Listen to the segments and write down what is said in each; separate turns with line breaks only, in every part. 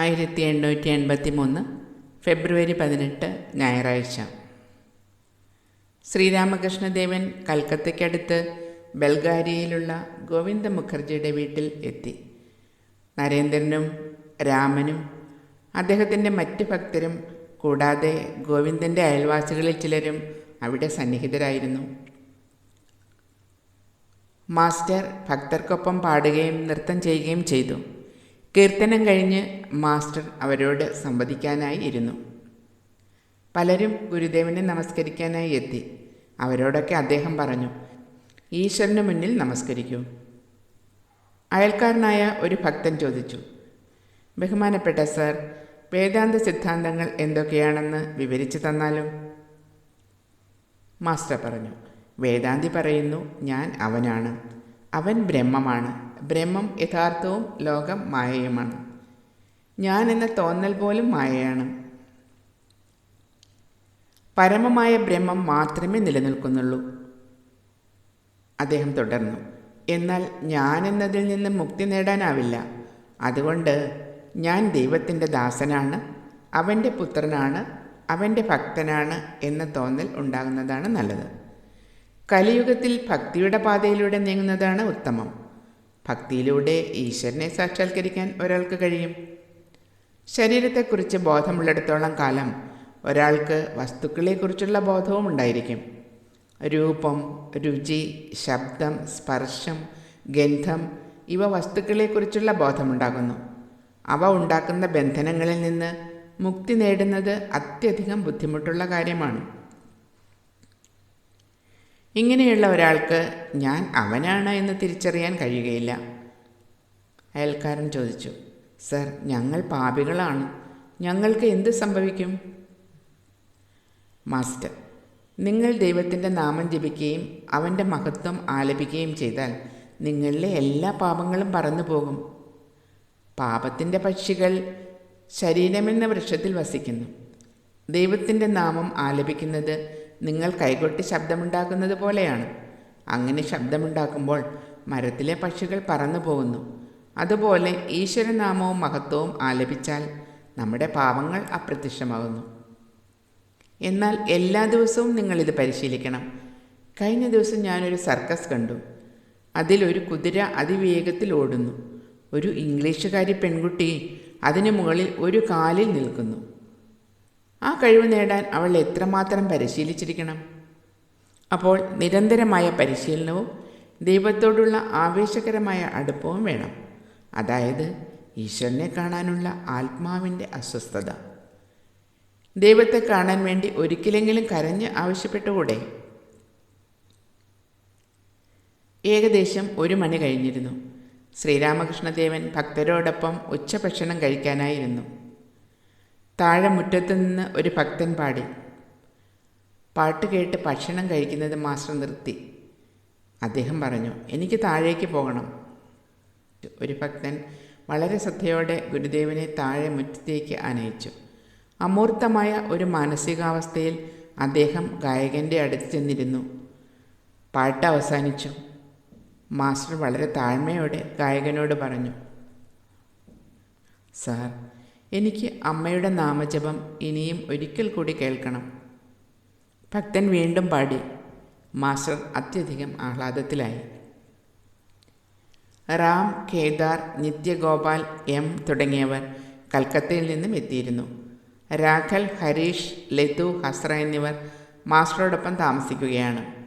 ആയിരത്തി എണ്ണൂറ്റി എൺപത്തി മൂന്ന് ഫെബ്രുവരി പതിനെട്ട് ഞായറാഴ്ച. ശ്രീരാമകൃഷ്ണദേവൻ കൽക്കത്തയ്ക്കടുത്ത് ബൽഗാരിയയിലുള്ള ഗോവിന്ദ മുഖർജിയുടെ വീട്ടിൽ എത്തി. നരേന്ദ്രനും രാമനും അദ്ദേഹത്തിന്റെ മറ്റ് ഭക്തരും കൂടാതെ ഗോവിന്ദന്റെ അയൽവാസികളിൽ ചിലരും അവിടെ സന്നിഹിതരായിരുന്നു. മാസ്റ്റർ ഭക്തർക്കൊപ്പം പാടുകയും നൃത്തം ചെയ്യുകയും ചെയ്തു. കീർത്തനം കഴിഞ്ഞ് മാസ്റ്റർ അവരോട് സംവദിക്കാനായി ഇരുന്നു. പലരും ഗുരുദേവനെ നമസ്കരിക്കാനായി എത്തി. അവരോടൊക്കെ അദ്ദേഹം പറഞ്ഞു ഈശ്വരന് മുന്നിൽ നമസ്കരിക്കൂ. അയൽക്കാരനായ ഒരു ഭക്തൻ ചോദിച്ചു ബഹുമാനപ്പെട്ട സർ വേദാന്ത സിദ്ധാന്തങ്ങൾ എന്തൊക്കെയാണെന്ന് വിവരിച്ചു തന്നാലും? മാസ്റ്റർ പറഞ്ഞു വേദാന്തി പറയുന്നു ഞാൻ അവനാണ്. അവൻ ബ്രഹ്മമാണ്. ബ്രഹ്മം യഥാർത്ഥവും ലോകം മായയുമാണ്. ഞാൻ എന്ന തോന്നൽ പോലും മായയാണ്. പരമമായ ബ്രഹ്മം മാത്രമേ നിലനിൽക്കുന്നുള്ളൂ. അദ്ദേഹം തുടർന്നു എന്നാൽ ഞാൻ എന്നതിൽ നിന്ന് മുക്തി നേടാനാവില്ല. അതുകൊണ്ട് ഞാൻ ദൈവത്തിന്റെ ദാസനാണ് അവന്റെ പുത്രനാണ് അവന്റെ ഭക്തനാണ് എന്ന തോന്നൽ ഉണ്ടാകുന്നതാണ് നല്ലത്. കലിയുഗത്തിൽ ഭക്തിയുടെ പാതയിലൂടെ നീങ്ങുന്നതാണ് ഉത്തമം. ഭക്തിയിലൂടെ ഈശ്വരനെ സാക്ഷാത്കരിക്കാൻ ഒരാൾക്ക് കഴിയും. ശരീരത്തെക്കുറിച്ച് ബോധമുള്ളിടത്തോളം കാലം ഒരാൾക്ക് വസ്തുക്കളെക്കുറിച്ചുള്ള ബോധവും ഉണ്ടായിരിക്കും. രൂപം രുചി ശബ്ദം സ്പർശം ഗന്ധം ഇവ വസ്തുക്കളെക്കുറിച്ചുള്ള ബോധമുണ്ടാകുന്നു. അവ ഉണ്ടാക്കുന്ന ബന്ധനങ്ങളിൽ നിന്ന് മുക്തി നേടുന്നത് അത്യധികം ബുദ്ധിമുട്ടുള്ള കാര്യമാണ്. ഇങ്ങനെയുള്ള ഒരാൾക്ക് ഞാൻ അവനാണ് എന്ന് തിരിച്ചറിയാൻ കഴിയുകയില്ല. അയൽക്കാരൻ ചോദിച്ചു സർ ഞങ്ങൾ പാപികളാണ്. ഞങ്ങൾക്ക് എന്ത് സംഭവിക്കും? മാസ്റ്റർ നിങ്ങൾ ദൈവത്തിന്റെ നാമം ജപിക്കുകയും അവന്റെ മഹത്വം ആലപിക്കുകയും ചെയ്താൽ നിങ്ങളിലെ എല്ലാ പാപങ്ങളും പറന്നു പോകും പാപത്തിന്റെ പക്ഷികൾ ശരീരമെന്ന വൃക്ഷത്തിൽ വസിക്കുന്നു. ദൈവത്തിന്റെ നാമം ആലപിക്കുന്നത് നിങ്ങൾ കൈകൊട്ടി ശബ്ദമുണ്ടാക്കുന്നത് പോലെയാണ്. അങ്ങനെ ശബ്ദമുണ്ടാക്കുമ്പോൾ മരത്തിലെ പക്ഷികൾ പറന്നു പോകുന്നു. അതുപോലെ ഈശ്വരനാമവും മഹത്വവും ആലപിച്ചാൽ നമ്മുടെ പാപങ്ങൾ അപ്രത്യക്ഷമാകുന്നു. എന്നാൽ എല്ലാ ദിവസവും നിങ്ങളിത് പരിശീലിക്കണം. കഴിഞ്ഞ ദിവസം ഞാനൊരു സർക്കസ് കണ്ടു. അതിലൊരു കുതിര അതിവേഗത്തിൽ ഓടുന്നു. ഒരു ഇംഗ്ലീഷുകാരി പെൺകുട്ടി അതിനു മുകളിൽ ഒരു കാലിൽ നിൽക്കുന്നു. ആ കഴിവ് നേടാൻ അവൾ എത്രമാത്രം പരിശീലിച്ചിരിക്കണം? അപ്പോൾ നിരന്തരമായ പരിശീലനവും ദൈവത്തോടുള്ള ആവേശകരമായ അടുപ്പവും വേണം. അതായത് ഈശ്വരനെ കാണാനുള്ള ആത്മാവിന്റെ അസ്വസ്ഥത. ദൈവത്തെ കാണാൻ വേണ്ടി ഒരിക്കലെങ്കിലും കരഞ്ഞ് ആവശ്യപ്പെട്ടുകൂടെ ഏകദേശം ഒരു മണി കഴിഞ്ഞിരുന്നു. ശ്രീരാമകൃഷ്ണദേവൻ ഭക്തരോടൊപ്പം ഉച്ചഭക്ഷണം കഴിക്കാനായിരുന്നു. താഴെ മുറ്റത്തു നിന്ന് ഒരു ഭക്തൻ പാടി. പാട്ട് കേട്ട് ഭക്ഷണം കഴിക്കുന്നത് മാസ്റ്റർ നിർത്തി. അദ്ദേഹം പറഞ്ഞു എനിക്ക് താഴേക്ക് പോകണം. ഒരു ഭക്തൻ വളരെ ശ്രദ്ധയോടെ ഗുരുദേവനെ താഴെ മുറ്റത്തേക്ക് ആനയിച്ചു. അമൂർത്തമായ ഒരു മാനസികാവസ്ഥയിൽ അദ്ദേഹം ഗായകന്റെ അടുത്ത് ചെന്നിരുന്നു. പാട്ട് അവസാനിച്ചു. മാസ്റ്റർ വളരെ താഴ്മയോടെ ഗായകനോട് പറഞ്ഞു സാർ എനിക്ക് അമ്മയുടെ നാമജപം ഇനിയും ഒരിക്കൽ കൂടി കേൾക്കണം. ഭക്തൻ വീണ്ടും പാടി. മാസ്റ്റർ അത്യധികം ആഹ്ലാദത്തിലായി. റാം കേദാർ നിത്യഗോപാൽ എം തുടങ്ങിയവർ കൽക്കത്തയിൽ നിന്നും എത്തിയിരുന്നു. രാഘൽ ഹരീഷ് ലതു ഹസ്ര എന്നിവർ മാസ്റ്ററോടൊപ്പം താമസിക്കുകയാണ്.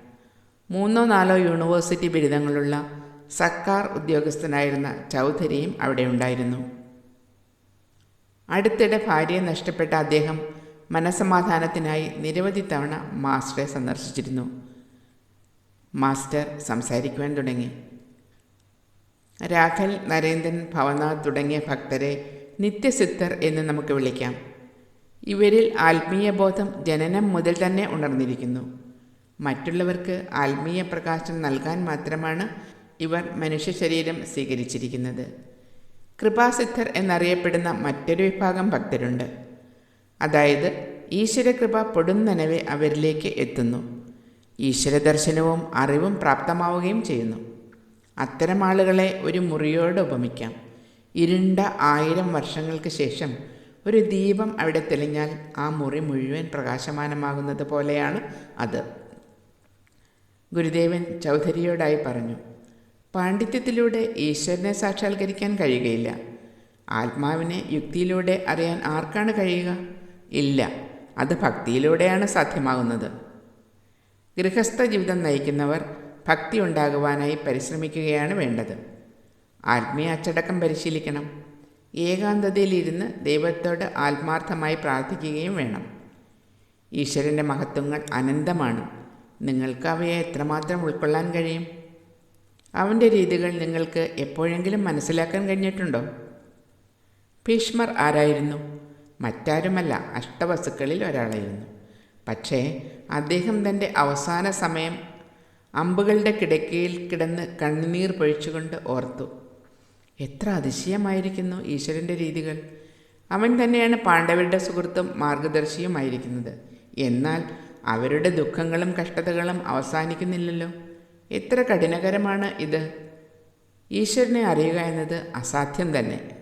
മൂന്നോ നാലോ യൂണിവേഴ്സിറ്റി ബിരുദങ്ങളുള്ള സർക്കാർ ഉദ്യോഗസ്ഥനായിരുന്ന ചൗധരിയും അവിടെ ഉണ്ടായിരുന്നു. അടുത്തിടെ ഭാര്യയെ നഷ്ടപ്പെട്ട അദ്ദേഹം മനസമാധാനത്തിനായി നിരവധി തവണ മാസ്റ്ററെ സന്ദർശിച്ചിരുന്നു. മാസ്റ്റർ സംസാരിക്കുവാൻ തുടങ്ങി. രാഘൽ നരേന്ദ്രൻ ഭവനാഥ് തുടങ്ങിയ ഭക്തരെ നിത്യസിദ്ധർ എന്ന് നമുക്ക് വിളിക്കാം. ഇവരിൽ ആത്മീയബോധം ജനനം മുതൽ തന്നെ ഉണർന്നിരിക്കുന്നു. മറ്റുള്ളവർക്ക് ആത്മീയ പ്രകാശം നൽകാൻ മാത്രമാണ് ഇവർ മനുഷ്യ ശരീരം സ്വീകരിച്ചിരിക്കുന്നത്. കൃപാസിദ്ധർ എന്നറിയപ്പെടുന്ന മറ്റൊരു വിഭാഗം ഭക്തരുണ്ട്. അതായത് ഈശ്വരകൃപ പൊടുന്നനവെ അവരിലേക്ക് എത്തുന്നു. ഈശ്വര ദർശനവും അറിവും പ്രാപ്തമാവുകയും ചെയ്യുന്നു. അത്തരം ആളുകളെ ഒരു മുറിയോട് ഉപമിക്കാം. ഇരുണ്ട ആയിരം വർഷങ്ങൾക്ക് ശേഷം ഒരു ദീപം അവിടെ തെളിഞ്ഞാൽ ആ മുറി മുഴുവൻ പ്രകാശമാനമാകുന്നത് പോലെയാണ് അത്. ഗുരുദേവൻ ചൗധരിയോടായി പറഞ്ഞു പാണ്ഡിത്യത്തിലൂടെ ഈശ്വരനെ സാക്ഷാത്കരിക്കാൻ കഴിയുകയില്ല. ആത്മാവിനെ യുക്തിയിലൂടെ അറിയാൻ ആർക്കാണ് കഴിയുക? ഇല്ല. അത് ഭക്തിയിലൂടെയാണ് സാധ്യമാകുന്നത്. ഗൃഹസ്ഥ ജീവിതം നയിക്കുന്നവർ ഭക്തി ഉണ്ടാകുവാനായി പരിശ്രമിക്കുകയാണ് വേണ്ടത്. ആത്മീയ അച്ചടക്കം പരിശീലിക്കണം. ഏകാന്തതയിലിരുന്ന് ദൈവത്തോട് ആത്മാർത്ഥമായി പ്രാർത്ഥിക്കുകയും വേണം. ഈശ്വരന്റെ മഹത്വങ്ങൾ അനന്തമാണ്. നിങ്ങൾക്ക് അവയെ എത്രമാത്രം ഉൾക്കൊള്ളാൻ കഴിയും? അവന്റെ രീതികൾ നിങ്ങൾക്ക് എപ്പോഴെങ്കിലും മനസ്സിലാക്കാൻ കഴിഞ്ഞിട്ടുണ്ടോ? ഭീഷ്മർ ആരായിരുന്നു? മറ്റാരുമല്ല അഷ്ടവസുക്കളിൽ ഒരാളായിരുന്നു. പക്ഷേ അദ്ദേഹം തന്റെ അവസാന സമയം അമ്പുകളുടെ കിടക്കയിൽ കിടന്ന് കണ്ണുനീർ പൊഴിച്ചുകൊണ്ട് ഓർത്തു. എത്ര അതിശയമായിരിക്കുന്നു ഈശ്വരന്റെ രീതികൾ. അവൻ തന്നെയാണ് പാണ്ഡവരുടെ സുഹൃത്തും മാർഗദർശിയുമായിരിക്കുന്നത്. എന്നാൽ അവരുടെ ദുഃഖങ്ങളും കഷ്ടതകളും അവസാനിക്കുന്നില്ലല്ലോ. എത്ര കഠിനകരമാണ് ഇത്. ഈശ്വരനെ അറിയുക എന്നത് അസാധ്യം തന്നെ.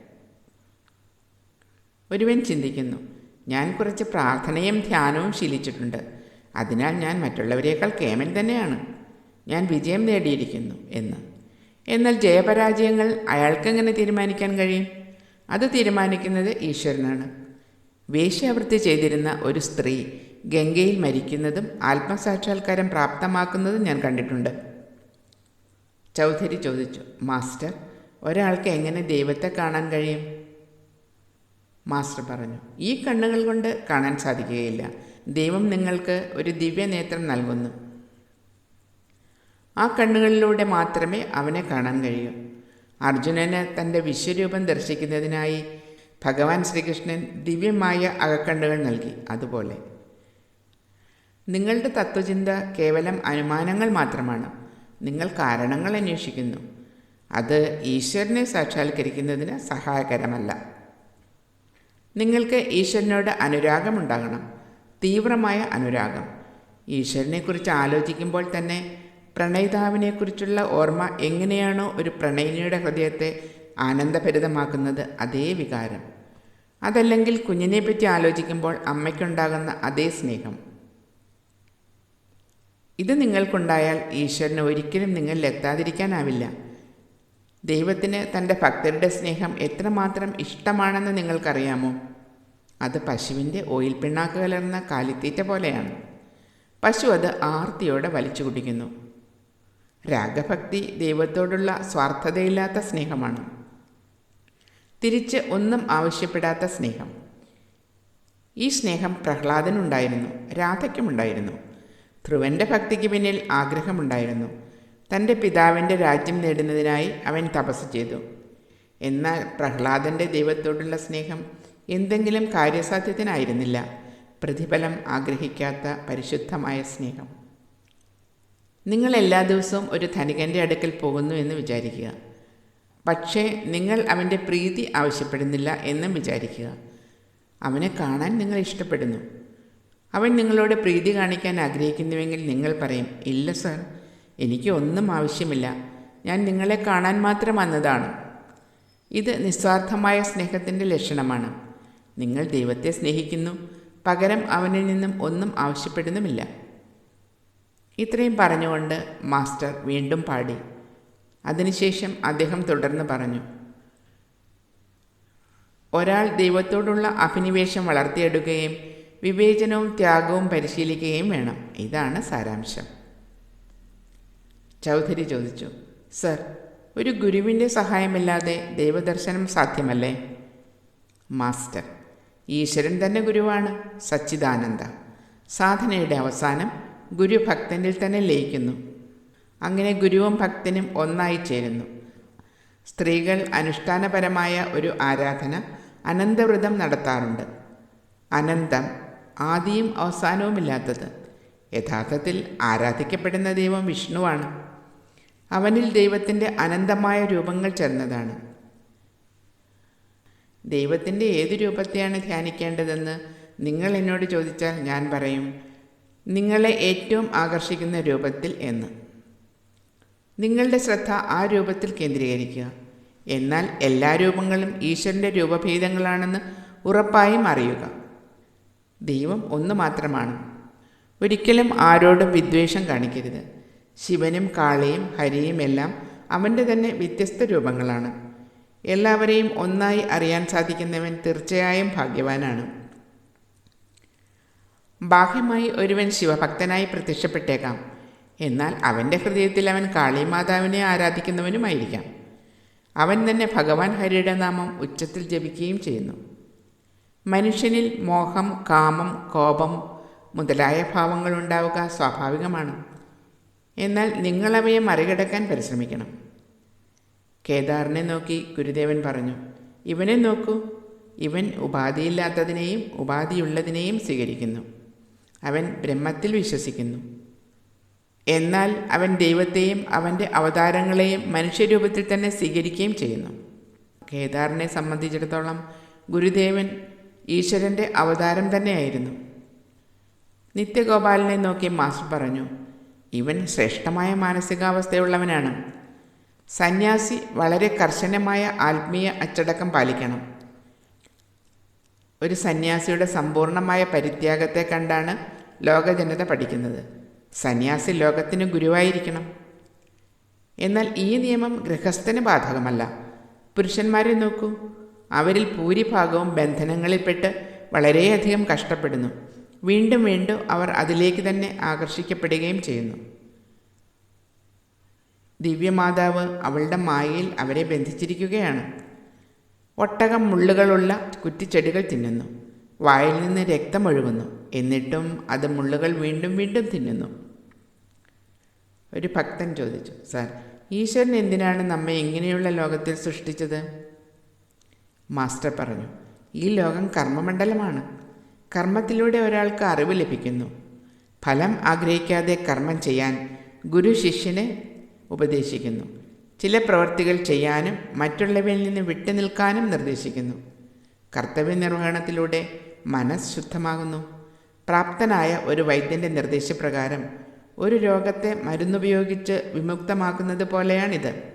ഒരുവൻ ചിന്തിക്കുന്നു ഞാൻ കുറച്ച് പ്രാർത്ഥനയും ധ്യാനവും ശീലിച്ചിട്ടുണ്ട്. അതിനാൽ ഞാൻ മറ്റുള്ളവരെക്കാൾ കേമൻ തന്നെയാണ്. ഞാൻ വിജയം നേടിയിരിക്കുന്നു എന്ന്. എന്നാൽ ജയപരാജയങ്ങൾ അയാൾക്കെങ്ങനെ തീരുമാനിക്കാൻ കഴിയും? അത് തീരുമാനിക്കുന്നത് ഈശ്വരനാണ്. വേശ്യാവൃത്തി ചെയ്തിരുന്ന ഒരു സ്ത്രീ ഗംഗയിൽ മരിക്കുന്നതും ആത്മസാക്ഷാത്കാരം പ്രാപ്തമാക്കുന്നതും ഞാൻ കണ്ടിട്ടുണ്ട്. ചൗധരി ചോദിച്ചു മാസ്റ്റർ ഒരാൾക്ക് എങ്ങനെ ദൈവത്തെ കാണാൻ കഴിയും? മാസ്റ്റർ പറഞ്ഞു ഈ കണ്ണുകൾ കൊണ്ട് കാണാൻ സാധിക്കുകയില്ല. ദൈവം നിങ്ങൾക്ക് ഒരു ദിവ്യനേത്രം നൽകുന്നു. ആ കണ്ണുകളിലൂടെ മാത്രമേ അവനെ കാണാൻ കഴിയൂ. അർജുനന് തന്റെ വിശ്വരൂപം ദർശിക്കുന്നതിനായി ഭഗവാൻ ശ്രീകൃഷ്ണൻ ദിവ്യമായ അകക്കണ്ണുകൾ നൽകി. അതുപോലെ നിങ്ങളുടെ തത്വചിന്ത കേവലം അനുമാനങ്ങൾ മാത്രമാണ്. നിങ്ങൾ കാരണങ്ങൾ അന്വേഷിക്കുന്നു. അത് ഈശ്വരനെ സാക്ഷാത്കരിക്കുന്നതിന് സഹായകരമല്ല. നിങ്ങൾക്ക് ഈശ്വരനോട് അനുരാഗമുണ്ടാകണം. തീവ്രമായ അനുരാഗം. ഈശ്വരനെക്കുറിച്ച് ആലോചിക്കുമ്പോൾ തന്നെ പ്രണയിതാവിനെക്കുറിച്ചുള്ള ഓർമ്മ എങ്ങനെയാണോ ഒരു പ്രണയിനിയുടെ ഹൃദയത്തെ ആനന്ദഭരിതമാക്കുന്നത് അതേ വികാരം. അതല്ലെങ്കിൽ കുഞ്ഞിനെപ്പറ്റി ആലോചിക്കുമ്പോൾ അമ്മയ്ക്കുണ്ടാകുന്ന അതേ സ്നേഹം. ഇത് നിങ്ങൾക്കുണ്ടായാൽ ഈശ്വരന് ഒരിക്കലും നിങ്ങളിൽ എത്താതിരിക്കാനാവില്ല ദൈവത്തിന് തന്റെ ഭക്തരുടെ സ്നേഹം എത്രമാത്രം ഇഷ്ടമാണെന്ന് നിങ്ങൾക്കറിയാമോ? അത് പശുവിന്റെ ഓയിൽ പിണ്ണാക്ക് കലർന്ന കാലിത്തീറ്റ പോലെയാണ്. പശു അത് ആർത്തിയോടെ വലിച്ചു കുടിക്കുന്നു. രാഗഭക്തി ദൈവത്തോടുള്ള സ്വാർത്ഥതയില്ലാത്ത സ്നേഹമാണ്. തിരിച്ച് ഒന്നും ആവശ്യപ്പെടാത്ത സ്നേഹം. ഈ സ്നേഹം പ്രഹ്ലാദനുണ്ടായിരുന്നു രാധയ്ക്കുമുണ്ടായിരുന്നു. ധ്രുവന്റെ ഭക്തിക്ക് പിന്നിൽ ആഗ്രഹമുണ്ടായിരുന്നു. തന്റെ പിതാവിന്റെ രാജ്യം നേടുന്നതിനായി അവൻ തപസ് ചെയ്തു. എന്നാൽ പ്രഹ്ലാദന്റെ ദൈവത്തോടുള്ള സ്നേഹം എന്തെങ്കിലും കാര്യസാധ്യത്തിനായിരുന്നില്ല. പ്രതിഫലം ആഗ്രഹിക്കാത്ത പരിശുദ്ധമായ സ്നേഹം. നിങ്ങൾ എല്ലാ ദിവസവും ഒരു ധനികന്റെ അടുക്കൽ പോകുന്നു എന്ന് വിചാരിക്കുക. പക്ഷേ നിങ്ങൾ അവന്റെ പ്രീതി ആവശ്യപ്പെടുന്നില്ല എന്നും വിചാരിക്കുക. അവനെ കാണാൻ നിങ്ങൾ ഇഷ്ടപ്പെടുന്നു. അവൻ നിങ്ങളോട് പ്രീതി കാണിക്കാൻ ആഗ്രഹിക്കുന്നുവെങ്കിൽ നിങ്ങൾ പറയും ഇല്ല സർ. എനിക്ക് ഒന്നും ആവശ്യമില്ല. ഞാൻ നിങ്ങളെ കാണാൻ മാത്രം വന്നതാണ്. ഇത് നിസ്വാർത്ഥമായ സ്നേഹത്തിന്റെ ലക്ഷണമാണ്. നിങ്ങൾ ദൈവത്തെ സ്നേഹിക്കുന്നു. പകരം അവനിൽ നിന്നും ഒന്നും ആവശ്യപ്പെടുന്നുമില്ല. ഇത്രയും പറഞ്ഞുകൊണ്ട് മാസ്റ്റർ വീണ്ടും പാടി. അതിനുശേഷം അദ്ദേഹം തുടർന്ന് പറഞ്ഞു ഒരാൾ ദൈവത്തോടുള്ള അഭിനിവേശം വളർത്തിയെടുക്കുകയും വിവേചനവും ത്യാഗവും പരിശീലിക്കുകയും വേണം. ഇതാണ് സാരാംശം. ചൗധരി ചോദിച്ചു സർ ഒരു ഗുരുവിന്റെ സഹായമില്ലാതെ ദൈവദർശനം സാധ്യമല്ലേ? മാസ്റ്റർ ഈശ്വരൻ തന്നെ ഗുരുവാണ് സച്ചിദാനന്ദ. സാധനയുടെ അവസാനം ഗുരു ഭക്തനിൽ തന്നെ ലയിക്കുന്നു. അങ്ങനെ ഗുരുവും ഭക്തനും ഒന്നായി ചേരുന്നു. സ്ത്രീകൾ അനുഷ്ഠാനപരമായ ഒരു ആരാധന അനന്തവ്രതം നടത്താറുണ്ട്. അനന്തം ആദിയും അവസാനവുമില്ലാത്തത്. യഥാർത്ഥത്തിൽ ആരാധിക്കപ്പെടുന്ന ദൈവം വിഷ്ണുവാണ്. അവനിൽ ദൈവത്തിന്റെ അനന്തമായ രൂപങ്ങൾ ചേർന്നതാണ്. ദൈവത്തിന്റെ ഏത് രൂപത്തെയാണ് ധ്യാനിക്കേണ്ടതെന്ന് നിങ്ങൾ എന്നോട് ചോദിച്ചാൽ ഞാൻ പറയും നിങ്ങളെ ഏറ്റവും ആകർഷിക്കുന്ന രൂപത്തിൽ എന്ന്. നിങ്ങളുടെ ശ്രദ്ധ ആ രൂപത്തിൽ കേന്ദ്രീകരിക്കുക. എന്നാൽ എല്ലാ രൂപങ്ങളും ഈശ്വരന്റെ രൂപഭേദങ്ങളാണെന്ന് ഉറപ്പായും അറിയുക. ദൈവം ഒന്ന് മാത്രമാണ്. ഒരിക്കലും ആരോടും വിദ്വേഷം കാണിക്കരുത്. ശിവനും കാളയും ഹരിയും എല്ലാം അവന്റെ തന്നെ വ്യത്യസ്ത രൂപങ്ങളാണ്. എല്ലാവരെയും ഒന്നായി അറിയാൻ സാധിക്കുന്നവൻ തീർച്ചയായും ഭാഗ്യവാനാണ്. ബാഹ്യമായി ഒരുവൻ ശിവഭക്തനായി പ്രത്യക്ഷപ്പെട്ടേക്കാം. എന്നാൽ അവന്റെ ഹൃദയത്തിൽ അവൻ കാളിമാതാവിനെ ആരാധിക്കുന്നവനുമായിരിക്കാം. അവൻ തന്നെ ഭഗവാൻ ഹരിയുടെ നാമം ഉച്ചത്തിൽ ജപിക്കുകയും ചെയ്യുന്നു. മനുഷ്യനിൽ മോഹം കാമം കോപം മുതലായ ഭാവങ്ങൾ ഉണ്ടാവുക സ്വാഭാവികമാണ്. എന്നാൽ നിങ്ങളവയെ മറികടക്കാൻ പരിശ്രമിക്കണം. കേദാറിനെ നോക്കി ഗുരുദേവൻ പറഞ്ഞു ഇവനെ നോക്കൂ. ഇവൻ ഉപാധിയില്ലാത്തതിനെയും ഉപാധിയുള്ളതിനെയും സ്വീകരിക്കുന്നു. അവൻ ബ്രഹ്മത്തിൽ വിശ്വസിക്കുന്നു. എന്നാൽ അവൻ ദൈവത്തെയും അവന്റെ അവതാരങ്ങളെയും മനുഷ്യരൂപത്തിൽ തന്നെ സ്വീകരിക്കുകയും ചെയ്യുന്നു. കേദാറിനെ സംബന്ധിച്ചിടത്തോളം ഗുരുദേവൻ ഈശ്വരന്റെ അവതാരം തന്നെയായിരുന്നു. നിത്യഗോപാലിനെ നോക്കി മാസ്റ്റർ പറഞ്ഞു ഇവൻ ശ്രേഷ്ഠമായ മാനസികാവസ്ഥയുള്ളവനാണ്. സന്യാസി വളരെ കർശനമായ ആത്മീയ അച്ചടക്കം പാലിക്കണം. ഒരു സന്യാസിയുടെ സമ്പൂർണമായ പരിത്യാഗത്തെ കണ്ടാണ് ലോകജനത പഠിക്കുന്നത്. സന്യാസി ലോകത്തിന് ഗുരുവായിരിക്കണം. എന്നാൽ ഈ നിയമം ഗൃഹസ്ഥന് ബാധകമല്ല. പുരുഷന്മാരെ നോക്കൂ. അവരിൽ ഭൂരിഭാഗവും ബന്ധനങ്ങളിൽപ്പെട്ട് വളരെയധികം കഷ്ടപ്പെടുന്നു. വീണ്ടും വീണ്ടും അവർ അതിലേക്ക് തന്നെ ആകർഷിക്കപ്പെടുകയും ചെയ്യുന്നു. ദിവ്യമാതാവ് അവളുടെ മായയിൽ അവരെ ബന്ധിച്ചിരിക്കുകയാണ്. ഒട്ടകം മുള്ളുകളുള്ള കുറ്റിച്ചെടികൾ തിന്നുന്നു. വായിൽ നിന്ന് രക്തമൊഴുകുന്നു എന്നിട്ടും അത് മുള്ളുകൾ വീണ്ടും വീണ്ടും തിന്നുന്നു. ഒരു ഭക്തൻ ചോദിച്ചു സാർ ഈശ്വരൻ എന്തിനാണ് നമ്മെ ഇങ്ങനെയുള്ള ലോകത്തിൽ സൃഷ്ടിച്ചത്? മാസ്റ്റർ പറഞ്ഞു ഈ ലോകം കർമ്മമണ്ഡലമാണ്. കർമ്മത്തിലൂടെ ഒരാൾക്ക് അറിവ് ലഭിക്കുന്നു. ഫലം ആഗ്രഹിക്കാതെ കർമ്മം ചെയ്യാൻ ഗുരു ശിഷ്യനെ ഉപദേശിക്കുന്നു. ചില പ്രവൃത്തികൾ ചെയ്യാനും മറ്റുള്ളവയിൽ നിന്ന് വിട്ടുനിൽക്കാനും നിർദ്ദേശിക്കുന്നു. കർത്തവ്യ നിർവഹണത്തിലൂടെ മനസ്സ് ശുദ്ധമാകുന്നു. പ്രാപ്തനായ ഒരു വൈദ്യന്റെ നിർദ്ദേശപ്രകാരം ഒരു രോഗത്തെ മരുന്നുപയോഗിച്ച് വിമുക്തമാക്കുന്നത് പോലെയാണിത്.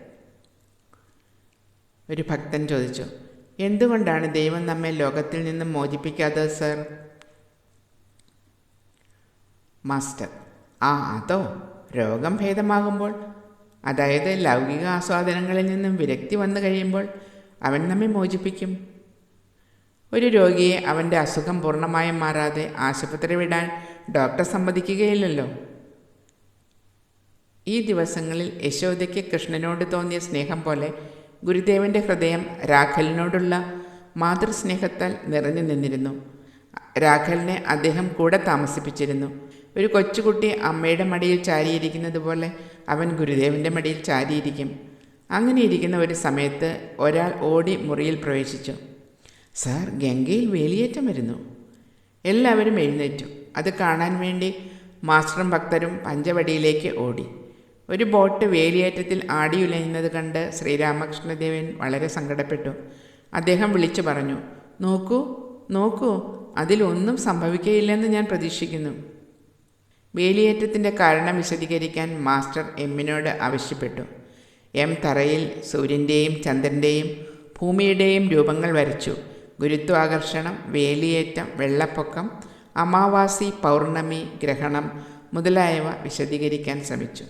ഒരു ഭക്തൻ ചോദിച്ചു എന്തുകൊണ്ടാണ് ദൈവം നമ്മെ ലോകത്തിൽ നിന്ന് മോചിപ്പിക്കാത്തത് സർ? മാസ്റ്റർ ആ അതോ രോഗം ഭേദമാകുമ്പോൾ അതായത് ലൗകിക ആസ്വാദനങ്ങളിൽ നിന്നും വിരക്തി വന്നു കഴിയുമ്പോൾ അവൻ നമ്മെ മോചിപ്പിക്കും? ഒരു രോഗിയെ അവന്റെ അസുഖം പൂർണമായും മാറാതെ ആശുപത്രി വിടാൻ ഡോക്ടർ സമ്മതിക്കുകയില്ലല്ലോ. ഈ ദിവസങ്ങളിൽ യശോദയ്ക്ക് കൃഷ്ണനോട് തോന്നിയ സ്നേഹം പോലെ ഗുരുദേവന്റെ ഹൃദയം രാഘലിനോടുള്ള മാതൃസ്നേഹത്താൽ നിറഞ്ഞു നിന്നിരുന്നു. രാഘലിനെ അദ്ദേഹം കൂടെ താമസിപ്പിച്ചിരുന്നു. ഒരു കൊച്ചുകുട്ടി അമ്മയുടെ മടിയിൽ ചാരിയിരിക്കുന്നത് പോലെ അവൻ ഗുരുദേവന്റെ മടിയിൽ ചാരിയിരിക്കും. അങ്ങനെ ഇരിക്കുന്ന ഒരു സമയത്ത് ഒരാൾ ഓടി മുറിയിൽ പ്രവേശിച്ചു. സാർ ഗംഗയിൽ വേലിയേറ്റം വരുന്നു. എല്ലാവരും എഴുന്നേറ്റു. അത് കാണാൻ വേണ്ടി മാസ്റ്ററും ഭക്തരും പഞ്ചവടിയിലേക്ക് ഓടി. ഒരു ബോട്ട് വേലിയേറ്റത്തിൽ ആടിയുലയുന്നത് കണ്ട് ശ്രീരാമകൃഷ്ണദേവൻ വളരെ സങ്കടപ്പെട്ടു. അദ്ദേഹം വിളിച്ചു പറഞ്ഞു നോക്കൂ നോക്കൂ അതിലൊന്നും സംഭവിക്കുകയില്ലെന്ന് ഞാൻ പ്രതീക്ഷിക്കുന്നു. വേലിയേറ്റത്തിന്റെ കാരണം വിശദീകരിക്കാൻ മാസ്റ്റർ എമ്മിനോട് ആവശ്യപ്പെട്ടു. എം തറയിൽ സൂര്യന്റെയും ചന്ദ്രന്റെയും ഭൂമിയുടെയും രൂപങ്ങൾ വരച്ചു. ഗുരുത്വാകർഷണം വേലിയേറ്റം വെള്ളപ്പൊക്കം അമാവാസി പൗർണമി ഗ്രഹണം മുതലായവ വിശദീകരിക്കാൻ ശ്രമിച്ചു.